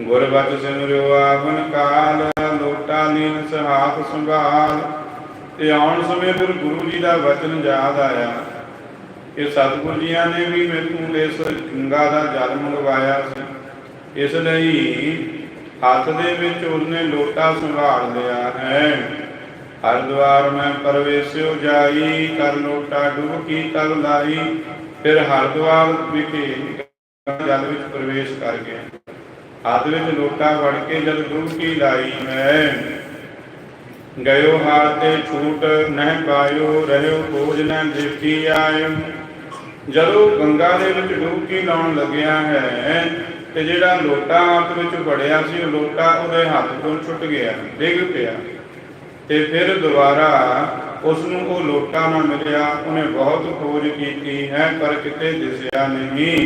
ਗੁਰਬਚਨ ਸਿਮਰਿਓ ਆਵਨ ਕਾਲ, ਲੋਟਾ ਲੀਨ ਸਹਾਤ ਸੰਭਾਲ, ਤੇ ਆਉਣ ਸਮੇਂ ਫਿਰ ਗੁਰੂ ਜੀ ਦਾ ਵਚਨ ਯਾਦ ਆਇਆ ਕਿ ਸਤਿਗੁਰੂ ਜੀਆਂ ਨੇ ਵੀ ਮੈਨੂੰ ਇਸ ਗੰਗਾ ਦਾ ਜਲ ਮੰਗਵਾਇਆ ਸੀ। ਇਸ ਲਈ ਹੱਥ ਦੇ ਵਿੱਚ ਉਸਨੇ ਲੋਟਾ ਸੰਭਾਲ ਲਿਆ ਹੈ। ਹਰਿਦੁਆਰ ਮੈਂ ਪਰਵੇਸਿਓ ਜਾਈ, ਕਰ ਲੋਟਾ ਡੁਬਕੀ ਤਬ ਲਾਈ। ਫਿਰ ਹਰਿਦੁਆਰ ਵਿਖੇ ਜਲ ਵਿੱਚ ਪ੍ਰਵੇਸ਼ ਕਰ ਗਿਆ। ਹੱਥ ਵਿੱਚ ਲੋਟਾ ਵੜ ਕੇ ਜਦ ਡੁਬਕੀ ਲਾਈ ਮੈਂ। ਗਇਓ ਹਾਰ ਤੇ ਛੂਟ ਨਹਿ ਪਾਇਓ, ਰਹਿਓ ਖੋਜ ਨਾ ਦੇਖੀ ਆਇਓ। ਜਦੋਂ ਗੰਗਾ ਦੇ ਵਿੱਚ ਡੁਬਕੀ ਲਾਉਣ ਲੱਗਿਆ ਹੈ, ਤੇ ਜਿਹੜਾ ਲੋਟਾ ਹੱਥ ਵਿੱਚ ਵੜਿਆ ਸੀ, ਉਹ ਲੋਟਾ ਉਹਦੇ ਹੱਥ ਤੋਂ ਛੁੱਟ ਗਿਆ, ਡਿੱਗ ਪਿਆ। ਤੇ ਫਿਰ ਦੁਬਾਰਾ ਉਸ ਨੂੰ ਉਹ ਲੋਟਾ ਨਾ ਮਿਲਿਆ। ਉਹਨੇ ਬਹੁਤ ਖੋਜ ਕੀਤੀ, ਹੈ, ਪਰ ਕਿਤੇ ਦਿਸਿਆ ਨਹੀਂ।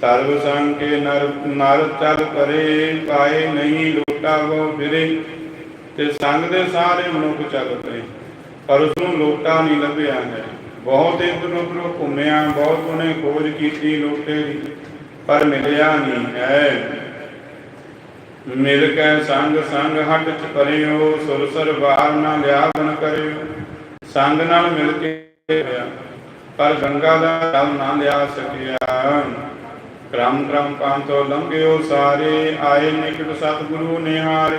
ਸਰਬ ਸੰਗ ਕੇ ਨਰ ਨਰ ਚਲ ਕਰੇ ਪਾਏ ਨਹੀਂ, ਲੋਟਾ ਉਹ ਫਿਰੇ। ਤੇ ਸੰਗ ਦੇ ਸਾਰੇ ਮਨੁੱਖ ਚੱਲ ਪਏ, ਪਰ ਉਸ ਨੂੰ ਲੋਟਾ ਨਹੀਂ ਲੱਭਿਆ ਹੈ। ਬਹੁਤ ਇੱਧਰ ਉੱਧਰ ਘੁੰਮਿਆ, ਬਹੁਤ ਉਹਨੇ ਖੋਜ ਕੀਤੀ ਲੋਟੇ ਦੀ, ਪਰ ਮਿਲਿਆ ਨਹੀਂ ਹੈ। ਮਿਲ ਕੇ ਸੰਗ ਸੰਗ ਹਟ ਚ ਪਰਿਓ, ਸੁਰ ਸਰ ਵਾਰ ਨਾ ਲਿਆ ਕਰਿਓ। ਸੰਗ ਨਾਲ ਮਿਲ ਕੇ ਹੋਇਆ, ਪਰ ਗੰਗਾ ਦਾ ਜਲ ਨਾ ਲਿਆ ਸਕਿਆ। ਕ੍ਰਮ ਕ੍ਰਮ ਪੰਥੋ ਲੰਘਿਓ ਸਾਰੇ, ਆਏ ਨਿਕਟ ਸਤਿਗੁਰੂ ਨਿਹਾਰੇ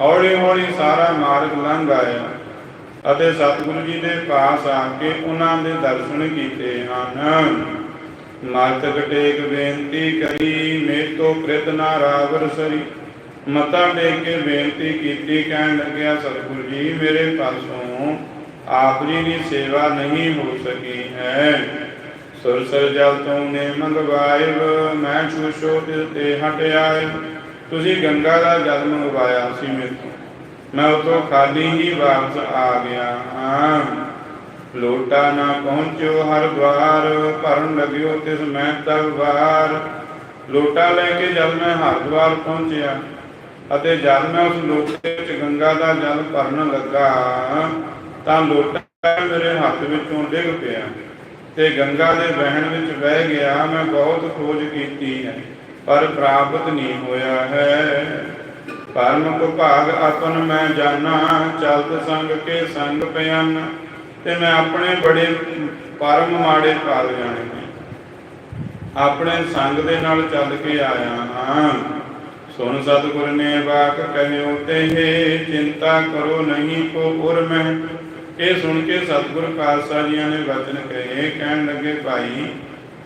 ਹੌਲੀ ਹੌਲੀ ਸਾਰਾ ਮਾਰਗ ਲੰਘ ਆਇਆ, ਅਤੇ ਸਤਿਗੁਰੂ ਜੀ ਦੇ ਪਾਸ ਆ ਕੇ ਉਹਨਾਂ ਦੇ ਦਰਸ਼ਨ ਕੀਤੇ ਹਨ। ਮਸਤਕ ਟੇਕ ਬੇਨਤੀ ਕਰੀ, ਮੇਤੋ ਕ੍ਰਿਤ ਨਾ ਰਾਵਰ ਸਰੀ। ਮਤਾ ਟੇਕ ਕੇ ਬੇਨਤੀ ਕੀਤੀ, ਕਹਿਣ ਲੱਗਿਆ, ਸਤਿਗੁਰੂ ਜੀ, ਮੇਰੇ ਪਾਸੋਂ ਆਪ ਜੀ ਦੀ ਸੇਵਾ ਨਹੀਂ ਹੋ ਸਕੀ ਹੈ। ਸੁਰਸਰ ਜਲ ਤੋਂ ਨੇ ਮੰਗਵਾਏ ਮੈਂ ਛੂਛੋ ਤਿਸ ਤੇ ਹਟ ਤੁਸੀਂ ਗੰਗਾ ਦਾ ਜਲ ਮੰਗਵਾਇਆ ਸੀ ਮੇਰੇ ਤੋਂ ਮੈਂ ਉਤੋਂ ਖਾਲੀ ਹੀ ਵਾਪਸ ਆ ਗਿਆ ਹਾਂ। ਲੋਟਾ ਨਾ ਪਹੁੰਚਿਓ ਹਰ ਦਵਾਰ, ਭਰਨ ਲੱਗਿਓ ਤਿਸ ਮੈਂ ਤਬ ਵਾਰ ਲੋਟਾ ਲੈ ਕੇ ਜਦ ਮੈਂ ਹਰਿਦੁਆਰ ਪਹੁੰਚਿਆ। ਅਤੇ ਜਦ ਮੈਂ ਉਸ ਲੋਟੇ ਵਿੱਚ ਗੰਗਾ ਦਾ ਜਲ ਭਰਨ ਲੱਗਾ, ਤਾਂ ਲੋਟਾ ਮੇਰੇ ਹੱਥ ਵਿੱਚੋਂ ਡਿੱਗ ਪਿਆ। ਤੇ ਗੰਗਾ ਦੇ ਵਹਿਣ ਵਿੱਚ ਵਹਿ ਗਿਆ, ਮੈਂ ਬਹੁਤ ਖੋਜ ਕੀਤੀ ਹੈ, ਪਰ ਪ੍ਰਾਪਤ ਨਹੀਂ ਹੋਇਆ ਹੈ। ਪਰਮ ਕੋ ਭਾਗ ਆਪਨ ਮੈਂ ਜਾਣਾ ਚਲਤ ਸੰਗ ਕੇ ਸੰਗ ਪਿਆਨ, ਤੇ ਮੈਂ ਆਪਣੇ ਬੜੇ ਪਰਮ ਮਾੜੇ ਪਾਲ ਜਾਣੇ। ਆਪਣੇ ਸੰਗ ਦੇ ਨਾਲ ਚੱਲ ਕੇ ਆਇਆ ਹਾਂ। ਸੁਨ ਸਤਿਗੁਰ ਨੇ ਵਾਕ ਕਹਿਓ ਤੇ ਚਿੰਤਾ ਕਰੋ ਨਹੀਂ ਕੋ ਉਰ ਮੈਂ। ਇਹ ਸੁਣ ਕੇ ਸਤਿਗੁਰ ਖਾਲਸਾ ਜੀਆਂ ਨੇ ਵਚਨ ਕਹੇ, ਕਹਿਣ ਲੱਗੇ, ਭਾਈ,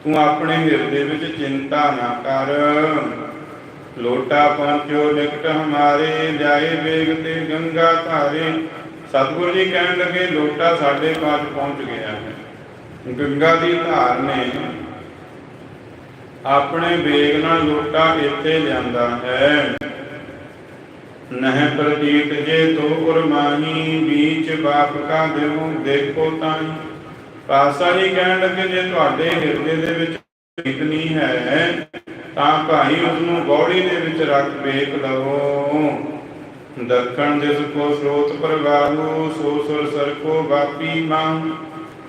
ਤੂੰ ਆਪਣੇ ਹਿਰਦੇ ਵਿੱਚ ਚਿੰਤਾ ਨਾ ਕਰ। ਲੋਟਾ ਪਹੁੰਚੋ ਨਿਕਟ ਹਮਾਰੇ ਜਾਏ ਵੇਗ ਤੇ ਗੰਗਾ ਧਾਰੇ। ਸਤਿਗੁਰੂ ਜੀ ਕਹਿਣ ਲੱਗੇ, ਲੋਟਾ ਸਾਡੇ ਪਾਸ ਪਹੁੰਚ ਗਿਆ ਹੈ। ਗੰਗਾ ਦੀ ਧਾਰ ਨੇ ਆਪਣੇ ਵੇਗ ਨਾਲ ਲੋਟਾ ਇੱਥੇ ਲਿਆਂਦਾ ਹੈ। ਨਹਿ ਪ੍ਰਤੀਤ ਜੇ ਤੋ ਉਰਮਾਨੀ ਵਿੱਚ ਬਾਪ ਕਾ ਦੇਵੋ ਦੇਖੋ ਤਾਈ ਪਾਸਾ ਜੀ ਕਹਿਣ ਲੱਗੇ, ਜੇ ਤੁਹਾਡੇ ਹਿਰਦੇ ਦੇ ਵਿੱਚ ਪ੍ਰੀਤ ਨਹੀਂ ਹੈ, ਤਾਂ ਭਾਈ ਉਸ ਨੂੰ ਗੌੜੀ ਦੇ ਵਿੱਚ ਰੱਖ ਵੇਖ ਲਵੋ। ਦੱਖਣ ਜਿਸ ਕੋ ਸ੍ਰੋਤ ਪ੍ਰਵਾਹੂ ਸੋ ਸੁਰ ਸਰ ਕੋ ਵਾਪੀ ਮਾਂ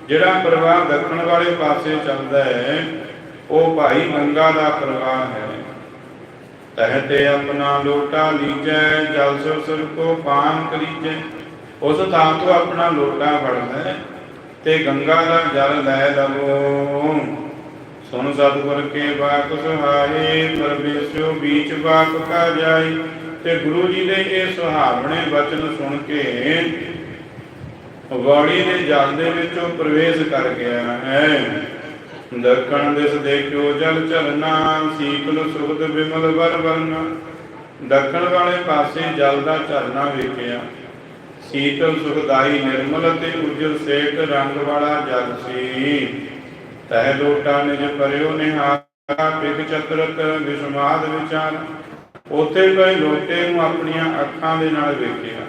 ਜਿਹੜਾ ਪ੍ਰਵਾਹ ਦੱਖਣ ਵਾਲੇ ਪਾਸੇ ਚੱਲਦਾ ਹੈ ਉਹ ਭਾਈ ਗੰਗਾ ਦਾ ਪ੍ਰਵਾਹ ਹੈ। ਤਹ ਤੇ ਆਪਣਾ ਲੋਟਾ ਲੀਜੈ, ਜਲ ਸੁਰ ਸੁਰ ਕੋ ਪਾਨ ਕਰੀਜੈ। ਉਸ ਥਾਂ ਤੋਂ ਆਪਣਾ ਲੋਟਾ ਫੜਦਾ ਤੇ ਗੰਗਾ ਦਾ ਜਲ ਲੈ ਲਵੋ। ਸੁਨ ਸਤਿਗੁਰ ਕੇ ਬਾਕ ਸੁਹਾਏ, ਪਰਮੇਸ਼ਰ ਬੀਚ ਬਾਕ ਕਾ ਜਾਈ ਤੇ ਗੁਰੂ ਜੀ ਦੇ ਇਹ ਸੁਹਾਵਣੇ ਬਚਨ ਸੁਣ ਕੇ ਵਾੜੀ ਦੇ ਜਲ ਦੇ ਵਿੱਚੋਂ ਪ੍ਰਵੇਸ਼ ਕਰ ਗਿਆ ਹੈ। ਦੱਖਣ ਦਿਸ ਦੇਖਿਓ ਜਲ ਚਲਨਾ ਸੀਤਲ ਸੁਖਦ ਵਿਮਲ ਵਰ ਵਰਨਾ। ਦੱਖਣ ਵਾਲੇ ਪਾਸੇ ਜਲ ਦਾ ਝਰਨਾ ਵੇਖਿਆ। ਸੀਤਲ ਸੁਖਦਾਈ ਨਿਰਮਲ ਤੇ ਉਜਲ ਸੇਤ ਰੰਗ ਵਾਲਾ ਜਲ ਸੀ। ਤਹਿ ਲੋਟਾ ਨਿਜ ਪਰਿਓ ਨਿਹਾਰਾ ਪਿਕ ਚਤਰਤ ਵਿਸਮਾਦ ਵਿਚਾਰ। ਉਥੇ ਪਏ ਲੋਟੇ ਨੂੰ ਆਪਣੀਆਂ ਅੱਖਾਂ ਦੇ ਨਾਲ ਵੇਖਿਆ।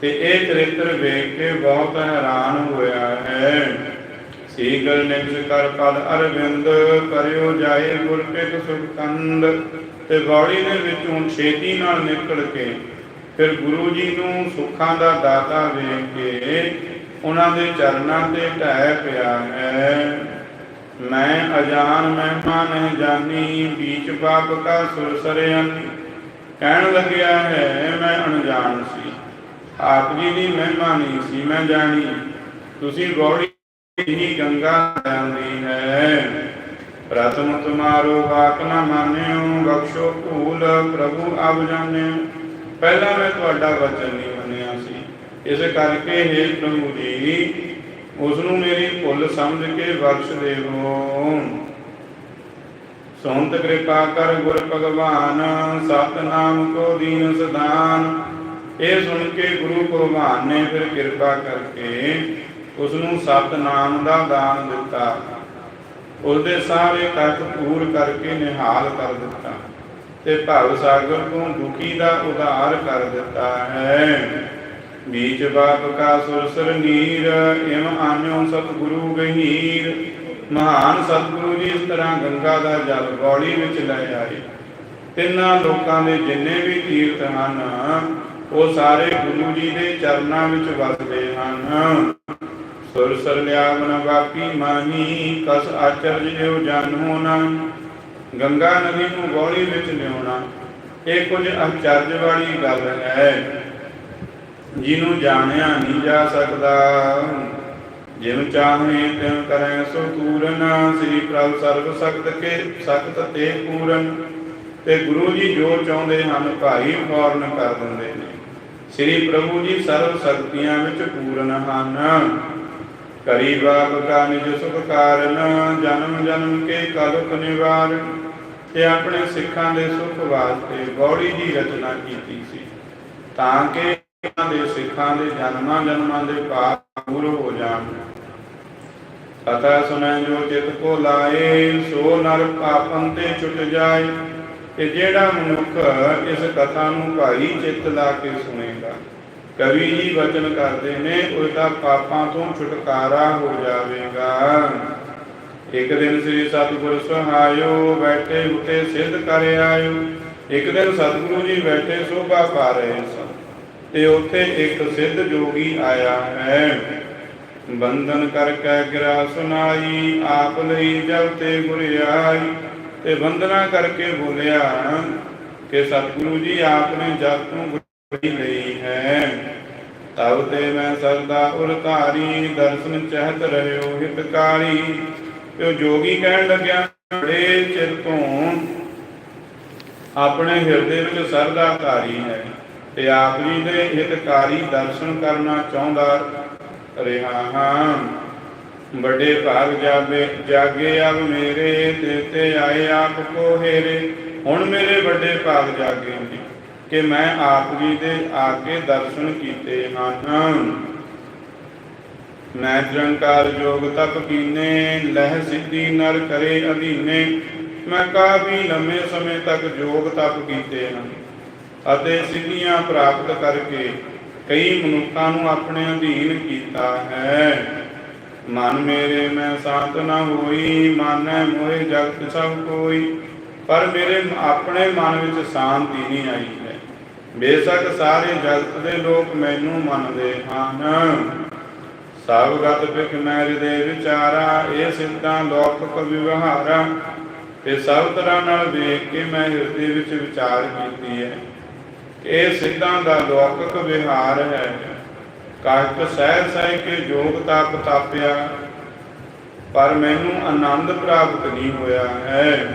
ਤੇ ਇਹ ਚਰਿੱਤਰ ਵੇਖ ਕੇ ਬਹੁਤ ਹੈਰਾਨ ਹੋਇਆ ਹੈ। ਸੀਗਲ ਨਿਕਸ ਕਰ ਪਦ ਅਰਵਿੰਦ, ਕਰਿਓ ਜਾਏ ਗੁਰ ਪਿਕ ਸੁਖ ਤੇ ਬਾੜੀ ਦੇ ਵਿੱਚੋਂ ਛੇਤੀ ਨਾਲ ਨਿਕਲ ਕੇ ਫਿਰ ਗੁਰੂ ਜੀ ਨੂੰ ਸੁੱਖਾਂ ਦਾ ਦਾਤਾ ਵੇਖ ਕੇ ਉਹਨਾਂ ਦੇ ਚਰਨਾਂ ਤੇ ਢਹਿ ਪਿਆ ਹੈ। ਮੈਂ ਅਜਾਨ ਮਹਿਮਾ ਨਹੀਂ ਜਾਣੀ ਬੀਚ ਬਾਪ ਕਾ ਸੁਰਸਰਿਆਨੀ ਕਹਿਣ ਲੱਗਿਆ ਹੈ, ਮੈਂ ਅਣਜਾਣ ਸੀ। ਆਪ ਜੀ ਦੀ ਮਹਿਮਾ ਨਹੀਂ ਸੀ, ਮੈਂ ਜਾਣੀ। ਤੁਸੀਂ ਗੌੜੀ ਹੀ ਗੰਗਾ ਜਾਂਦੀ ਹੈ। ਪ੍ਰਥਮ ਤੁਮਾਰੋ ਵਾਕ ਨਾ ਮਾਨਿਓ, ਬਖਸ਼ੋ ਭੂਲ ਪ੍ਰਭੂ ਅਬ ਜਾਣਿਓ। ਪਹਿਲਾਂ ਮੈਂ ਤੁਹਾਡਾ ਵਚਨ ਨਹੀਂ ਮੰਨਿਆ ਸੀ। ਇਸ ਕਰਕੇ हे ਪ੍ਰਭੂ ਜੀ ਉਸ ਨੂੰ ਮੇਰੀ ਭੁੱਲ ਸਮਝ ਕੇ ਬਖਸ਼ ਦੇਵੋ। ਸੰਤ ਕਿਰਪਾ ਕਰ ਗੁਰ ਭਗਵਾਨ, ਸਤਨਾਮ ਕੋ ਦੀਨ ਸਦਾਨ। ਇਹ ਸੁਣ ਕੇ ਗੁਰੂ ਭਗਵਾਨ ਨੇ ਫਿਰ ਕਿਰਪਾ ਕਰਕੇ ਉਸ ਨੂੰ ਸਤਨਾਮ ਦਾ ਦਾਨ ਦਿੱਤਾ। ਉਸ ਦੇ ਸਾਰੇ ਕੱਟ ਪੂਰ ਕਰਕੇ ਨਿਹਾਲ ਕਰ ਦਿੱਤਾ ਤੇ ਭਵ ਸਾਗਰ ਤੋਂ ਦੁਖੀ ਦਾ ਉਧਾਰ ਕਰ ਦਿੱਤਾ ਹੈ। ਬੀਚ ਬਾਪ ਕਾ ਸੁਰਸਰ ਨੀਰ, ਇਮ ਆਨਿਓ ਸਤਿਗੁਰੂ ਗਹੀਰ। ਮਹਾਨ ਸਤਿਗੁਰੂ ਜੀ ਇਸ ਤਰ੍ਹਾਂ ਗੰਗਾ ਦਾ ਜਲ ਗੌਲੀ ਵਿੱਚ ਲੈ ਆਏ। ਤਿੰਨਾਂ ਲੋਕਾਂ ਦੇ ਜਿੰਨੇ ਵੀ ਤੀਰਥ ਹਨ, ਉਹ ਸਾਰੇ ਗੁਰੂ ਜੀ ਦੇ ਚਰਨਾਂ ਵਿੱਚ ਵਸਦੇ ਹਨ। ਸੁਰਸਰ ਲਿਆਵਨ ਬਾਪੀ ਮਾਹੀ, ਕਸ ਆਚਰਜ ਜਿਉ ਜਾਨੋ ਨਾ ਗੰਗਾ ਨਦੀ ਨੂੰ ਗੌੜੀ ਵਿੱਚ ਲਿਆਉਣਾ, ਇਹ ਕੁਝ ਅਚਰਜ ਵਾਲੀ ਗੱਲ ਹੈ। ਜਿਹਨੂੰ ਜਾਣਿਆ ਨਹੀਂ ਜਾ ਸਕਦਾ। ਜਿਨ ਚਾਹੇ ਤਿਨ ਕਰੈ ਸੋ ਪੂਰਨ, ਸ੍ਰੀ ਪ੍ਰਭ ਸਰਬ ਸਖਤ ਕੇ ਸਖਤ ਤੇ ਪੂਰਨ। ਤੇ ਗੁਰੂ ਜੀ ਜੋ ਚਾਹੁੰਦੇ ਹਨ, ਭਾਈ ਪੂਰਨ ਕਰ ਦਿੰਦੇ ਨੇ। ਸ੍ਰੀ ਪ੍ਰਭੂ ਜੀ ਸਰਬ ਸ਼ਕਤੀਆਂ ਵਿੱਚ ਪੂਰਨ ਹਨ। ਕਰੀ ਬਾਪ ਕਾ ਨਿਜ ਸੁਖ ਕਾਰਨ ਜਨਮ ਜਨਮ ਕੇ ਕਲੁਕ ਨਿਵਾਰਨ ਤੇ ਆਪਣੇ ਸਿੱਖਾਂ ਦੇ ਸੁਖ ਵਾਸਤੇ ਗੌੜੀ ਦੀ ਰਚਨਾ ਕੀਤੀ ਸੀ। ਤਾਂ ਕਿ ਇਹਨਾਂ ਦੇ ਸਿੱਖਾਂ ਦੇ ਜਨਮਾਂ ਜਨਮਾਂ ਦੇ ਪਾਪ ਦੂਰ ਹੋ ਜਾਣ। ਕਥਾ ਸੁਣੈ ਜੋ ਚਿਤ ਕੋ ਲਾਏ, ਸੋ ਨਰ ਪਾਪਨ ਤੇ ਛੁਟ ਜਾਏ। ਤੇ ਜਿਹੜਾ ਮਨੁੱਖ ਇਸ ਕਥਾ ਨੂੰ ਭਾਈ ਚਿੱਤ ਲਾ ਕੇ ਸੁਣੇਗਾ ਕਵੀ ਜੀ ਵਚਨ ਕਰਦੇ ਨੇ ਉਹਦਾ ਪਾਪਾਂ ਤੋਂ ਛੁਟਕਾਰਾ ਹੋ ਜਾਵੇਗਾ। ਇੱਕ ਦਿਨ ਸ੍ਰੀ ਸਤਿਗੁਰ ਸਹਾਇਓ, ਬੈਠੇ ਉਤੇ ਸਿੱਧ ਕਰ ਆਇਓ। ਇੱਕ ਦਿਨ ਸਤਿਗੁਰੂ ਜੀ ਬੈਠੇ ਸੋਭਾ ਪਾ ਰਹੇ ਸਨ, ਤੇ ਉੱਥੇ ਇੱਕ ਸਿੱਧ ਜੋਗੀ ਆਇਆ ਹੈ। ਬੰਧਨ ਕਰਕੇ ਗਿਰਾ ਸੁਨਾਈ ਆਪ ਲਈ ਜਲ ਤੇ ਗੁਰ ਆਈ, ਤੇ ਬੰਦਨਾ ਕਰਕੇ ਬੋਲਿਆ ਕਿ ਸਤਿਗੁਰੂ ਜੀ ਆਪ ਨੇ ਜਲ ਤੋਂ ਲਈ ਹੈ। ਤਬ ਤੇ ਮੈਂ ਸਰਦਾ ਉਰ ਦਰਸ਼ਨ ਚਹਿਤ ਰਹਿਓ ਹਿਤਕਾਰੀ। ਤੇ ਜੋਗੀ ਕਹਿਣ ਲੱਗਿਆ, ਬੜੇ ਚਿਰ ਤੋਂ ਆਪਣੇ ਹਿਰਦੇ ਵਿੱਚ ਸਰਦਾ ਧਾਰੀ ਹੈ। ਤੇ ਆਪ ਜੀ ਦੇ ਹਿਤਕਾਰੀ ਦਰਸ਼ਨ ਕਰਨਾ ਚਾਹੁੰਦਾ ਰਿਹਾ ਹਾਂ। ਵੱਡੇ ਭਾਗ ਜਾਵੇ ਜਾਗੇ ਆਪ ਮੇਰੇ, ਤੇ ਤੇ ਆਏ ਆਪ ਕੋ ਹੇਰੇ। ਹੁਣ ਮੇਰੇ ਵੱਡੇ ਭਾਗ ਜਾਗੇ ਜੀ ਕਿ ਮੈਂ ਆਪ ਜੀ ਦੇ ਆ ਕੇ ਦਰਸ਼ਨ ਕੀਤੇ ਹਨ। ਮੈਂ ਨਿਰੰਕਾਰ ਜੋਗ ਤਪ ਕੀਨੇ, ਲਹਿ ਸਿੱਧੀ ਨਰ ਕਰੇ ਅਧੀਨੇ। ਮੈਂ ਕਾਫੀ ਲੰਮੇ ਸਮੇਂ ਤੱਕ ਜੋਗ ਤਪ ਕੀਤੇ ਹਨ ਅਤੇ ਸਿੱਧੀਆਂ ਪ੍ਰਾਪਤ ਕਰਕੇ ਕਈ ਮਨੁੱਖਾਂ ਨੂੰ ਆਪਣੇ ਅਧੀਨ ਕੀਤਾ ਹੈ। ਮਨ ਮੇਰੇ, ਮੈਂ ਸਾਤ ਨਾ ਹੋਈ, ਮਾਨੈ ਮੋਹਿ ਜਗਤ ਸਭ ਕੋਈ। ਪਰ ਮੇਰੇ ਆਪਣੇ ਮਨ ਵਿੱਚ ਸ਼ਾਂਤੀ ਨਹੀਂ ਆਈ ਬੇਸ਼ੱਕ ਸਾਰੇ ਜਗਤ ਦੇ ਲੋਕ ਮੈਨੂੰ ਮੰਨਦੇ ਹਨ। ਸਭ ਗਤ ਪਿਕ ਮੈਂ ਹਿਰਦੇ ਵਿਚਾਰਾ, ਇਹ ਸਿੱਧਾਂ ਲੋਕ ਵਿਵਹਾਰਾ ਤੇ ਸਭ ਤਰ੍ਹਾਂ ਨਾਲ ਵੇਖ ਕੇ ਮੈਂ ਹਿਰਦੇ ਵਿੱਚ ਵਿਚਾਰ ਕੀਤੀ ਹੈ। ਕਿ ਇਹ ਸਿੱਧਾਂ ਦਾ ਲੌਕਿਕ ਵਿਹਾਰ ਹੈ। ਕਾਇਕ ਸਹਿ ਸਹਿ ਕੇ ਜੋਗ ਤਪ ਤਾਪਿਆ, ਪਰ ਮੈਨੂੰ ਆਨੰਦ ਪ੍ਰਾਪਤ ਨਹੀਂ ਹੋਇਆ ਹੈ।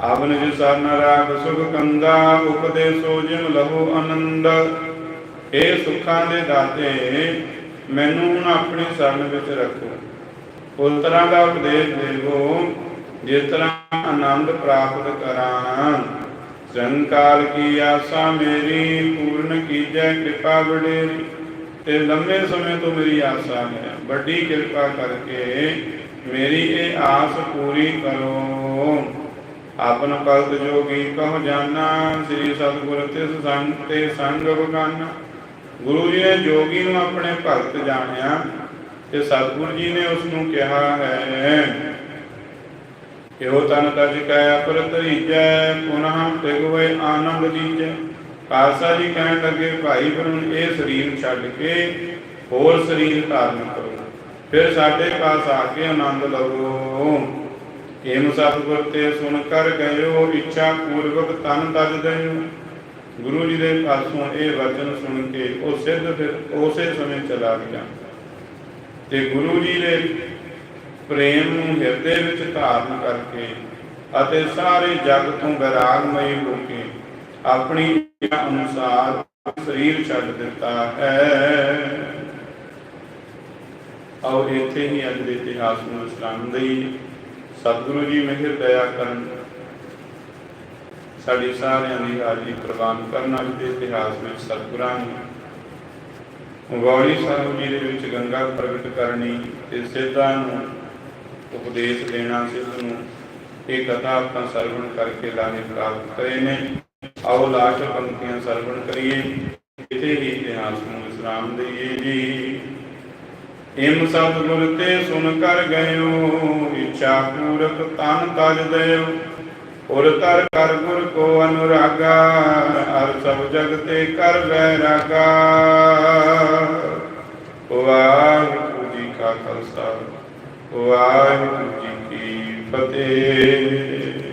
ਆਵਨ ਜਿ ਰਾਗ ਸੁਖ ਕੰਗਾ, ਉਪਦੇਸੋ ਜਿਮ ਲਹੋ ਆਨੰਦ। ਇਹ ਸੁੱਖਾਂ ਦੇ ਦਾਤੇ, ਮੈਨੂੰ ਹੁਣ ਆਪਣੀ ਸ਼ਰਨ ਵਿੱਚ ਰੱਖੋ। ਉਸ ਤਰ੍ਹਾਂ ਦਾ ਉਪਦੇਸ਼ ਦੇਵੋ, ਜਿਸ ਤਰ੍ਹਾਂ ਆਨੰਦ ਪ੍ਰਾਪਤ ਕਰਾਂ। ਸੰਕਾਲ ਕੀ ਆਸਾ ਮੇਰੀ, ਪੂਰਨ ਕੀਜੈ ਕਿਰਪਾ ਬੜੇਰੀ ਤੇ ਲੰਮੇ ਸਮੇਂ ਤੋਂ ਮੇਰੀ ਆਸਾ ਹੈ, ਵੱਡੀ ਕਿਰਪਾ ਕਰਕੇ ਮੇਰੀ ਇਹ ਆਸ ਪੂਰੀ ਕਰੋ। ਆਪਨ ਭਗਤ ਜੋਗੀ ਕਹੁ ਜਾਨਾ, ਸ੍ਰੀ ਸਤਿਗੁਰ ਤਿਸ ਸੰਗ ਤੇ ਸੰਗ ਬਗਾਨਾ। ਗੁਰੂ ਜੀ ਨੇ ਜੋਗੀ ਨੂੰ ਆਪਣੇ ਭਗਤ ਜਾਣਿਆ ਤੇ ਸਤਿਗੁਰ ਜੀ ਨੇ ਉਸ ਨੂੰ ਕਿਹਾ ਹੈ, ਇਹੋ ਤਨ ਤਜ ਕੈ ਅਪਰ ਤਰੀਜੈ ਪੁਨః ਤਿਗਵੇ ਆਨੰਦ ਦੀਜੈ ਪਾਸਾ ਜੀ ਕਹਿਣ ਲੱਗੇ, ਭਾਈ ਪਰ ਇਹ ਸਰੀਰ ਛੱਡ ਕੇ ਹੋਰ ਸਰੀਰ ਧਾਰਨ ਕਰੋ। ਫਿਰ ਸਾਡੇ ਪਾਸ ਆ ਕੇ ਆਨੰਦ ਲਵੋ। ਏਮ ਸਤਿਗੁਰ ਤੇ ਸੁਣ ਕਰ ਗਇਓ, ਇੱਛਾ ਪੂਰਵਕ ਤਨ ਤਜ ਦਇਓ। ਗੁਰੂ ਜੀ ਦੇ ਪਾਸੋਂ ਇਹ ਵਚਨ ਸੁਣ ਕੇ ਉਹ ਸਿੱਧ ਫਿਰ ਉਸੇ ਸਮੇਂ ਚਲਾ ਗਿਆ। ਤੇ ਗੁਰੂ ਜੀ ਦੇ ਪ੍ਰੇਮ ਨੂੰ ਹਿਰਦੇ ਵਿੱਚ ਧਾਰਨ ਕਰਕੇ ਅਤੇ ਸਾਰੇ ਜਗ ਤੋਂ ਵਿਰਾਗਮਈ ਹੋ ਕੇ ਆਪਣੀ ਇੱਛਾ ਅਨੁਸਾਰ ਸਰੀਰ ਛੱਡ ਦਿੱਤਾ ਹੈ। ਔਰ ਇੱਥੇ ਹੀ ਅੱਜ ਦੇ ਇਤਿਹਾਸ ਨੂੰ ਵਿਸਰਾਮ ਦੇਈ ਸਤਿਗੁਰੂ ਜੀ, ਮਿਹਰ, ਦਇਆ ਕਰਨ ਸਾਡੀ ਸਾਰਿਆਂ ਦੀ ਹਾਜ਼ਰੀ ਪ੍ਰਵਾਨ ਕਰਨ ਅੱਜ ਦੇ ਇਤਿਹਾਸ ਵਿੱਚ ਸਤਿਗੁਰਾਂ ਨੇ ਗੌੜੀ ਸਾਹਿਬ ਜੀ ਦੇ ਵਿੱਚ ਗੰਗਾ ਪ੍ਰਗਟ ਕਰਨੀ ਤੇ ਸਿੱਧਾਂ ਨੂੰ ਉਪਦੇਸ਼ ਦੇਣਾ, ਸਿੱਧ ਨੂੰ ਇਹ ਕਥਾ ਆਪਾਂ ਸਰਵਣ ਕਰਕੇ ਲਾਹੇ ਪ੍ਰਾਪਤ ਕਰੇ ਨੇ। ਆਓ ਲਾਸ਼ ਪੰਕਤੀਆਂ ਸਰਵਣ ਕਰੀਏ। ਕਿਤੇ ਹੀ ਇਤਿਹਾਸ ਨੂੰ ਵਿਸਰਾਮ ਦੇਈਏ ਜੀ। ਇਮ ਸਤਿਗੁਰ ਤੇ ਸੁਨ ਕਰ ਗਇਓ, ਇੱਛਾ ਪੂਰਕ ਤਨ ਤਜ ਦਇਓ ਔਰ ਤਰ ਕਰ ਗੁਰ ਕੋ ਅਨੁਰਾਗਾ ਅਰ ਸਭ ਜਗ ਤੇ ਕਰ ਵੈਰਾਗਾ। ਵਾਹਿਗੁਰੂ ਜੀ ਕਾ ਖਾਲਸਾ, ਵਾਹਿਗੁਰੂ ਜੀ ਕੀ ਫਤਿਹ।